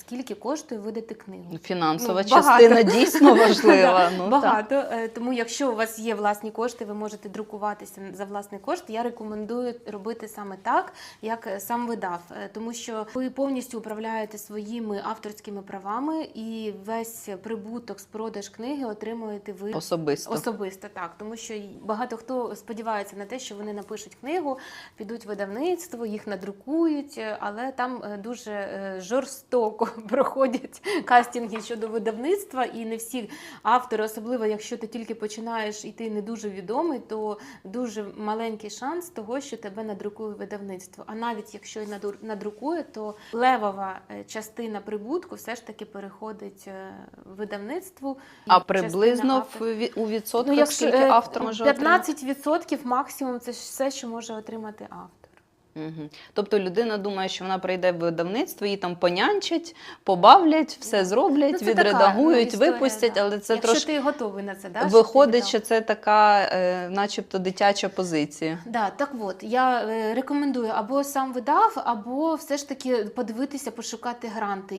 Скільки коштує видати книгу? Фінансова Ну, частина дійсно важлива. Ну. Багато. Е, Тому, якщо у вас є власні кошти, ви можете друкуватися за власний кошт. Я рекомендую робити саме так, як е, сам видав, Е, тому що ви повністю управляєте своїми авторськими правами і весь прибуток з продаж книги отримуєте ви. Особисто. Особисто так, тому що багато хто сподівається на те, що вони напишуть книгу, підуть в видавництво, їх надрукують, але там дуже жорстоко проходять кастинги щодо видавництва, і не всі автори, особливо якщо ти тільки починаєш і ти не дуже відомий, то дуже маленький шанс того, що тебе надрукує видавництво. А навіть якщо й наду- надрукує, то левова е, частина прибутку все ж таки переходить е, видавництву. А приблизно у відсотках Ну, якщо скільки е, автор може отримати? 15% максимум це все, що може отримати автор. Угу. Тобто людина думає, що вона прийде в видавництво, її там понянчать, побавлять, все зроблять, Ну, це така, відредагують, ну, історія, випустять, да. але це Якщо трошки ти готовий на це, да, виходить, що це така, е, начебто, дитяча позиція. Да, так от я е, рекомендую або сам видав, або все ж таки подивитися, пошукати гранти.